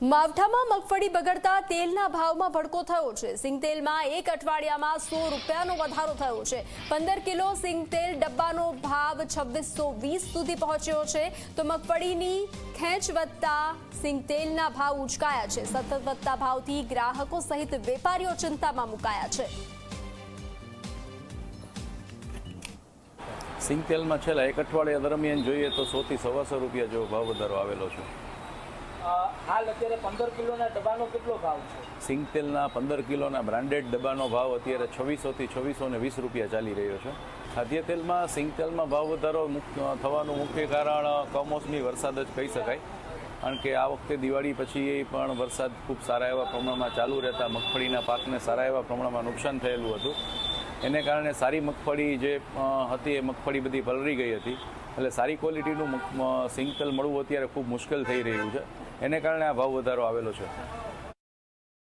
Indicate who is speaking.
Speaker 1: માવઠામાં મગફળી બગડતા તેલના ભાવમાં ભડકો થયો છે. સિંગતેલમાં એક અઠવાડિયામાં સો રૂપિયાનો વધારો થયો છે. પંદર કિલો સિંગતેલ ડબ્બાનો ભાવ છવ્વીસો વીસ સુધી પહોંચ્યો છે. તો મગફળીની ખેંચ વધતા સિંગતેલના ભાવ ઉચકાયા છે. સતત વધતા ભાવથી ગ્રાહકો સહિત વેપારીઓ ચિંતામાં મુકાયા છે.
Speaker 2: સિંગતેલમાં છેલ્લા એક અઠવાડિયા દરમિયાન જોઈએ તો સોથી સવાસો રૂપિયા જેવો ભાવ વધારો આવેલો છે.
Speaker 3: હાલ અત્યારે પંદર કિલોના ડબ્બાનો કેટલો ભાવ છે?
Speaker 2: સિંગ તેલના પંદર કિલોના બ્રાન્ડેડ ડબ્બાનો ભાવ અત્યારે છવ્વીસોથી છવ્વીસો ને વીસ રૂપિયા ચાલી રહ્યો છે. ખાદ્ય તેલમાં સિંગ તેલમાં ભાવ વધારો થવાનું મુખ્ય કારણ કમોસમી વરસાદ જ કહી શકાય. કારણ કે આ વખતે દિવાળી પછી પણ વરસાદ ખૂબ સારા એવા પ્રમાણમાં ચાલુ રહેતા. મગફળીના પાકને સારા એવા પ્રમાણમાં નુકસાન થયેલું હતું. એને કારણે સારી મગફળી જે હતી એ મગફળી બધી પલળી ગઈ હતી. એટલે સારી ક્વોલિટીનું મગ- અ, સિંગ તેલ મળવું અત્યારે ખૂબ મુશ્કેલ થઈ રહ્યું છે. એને કારણે આ ભાવ વધારો આવેલો છે.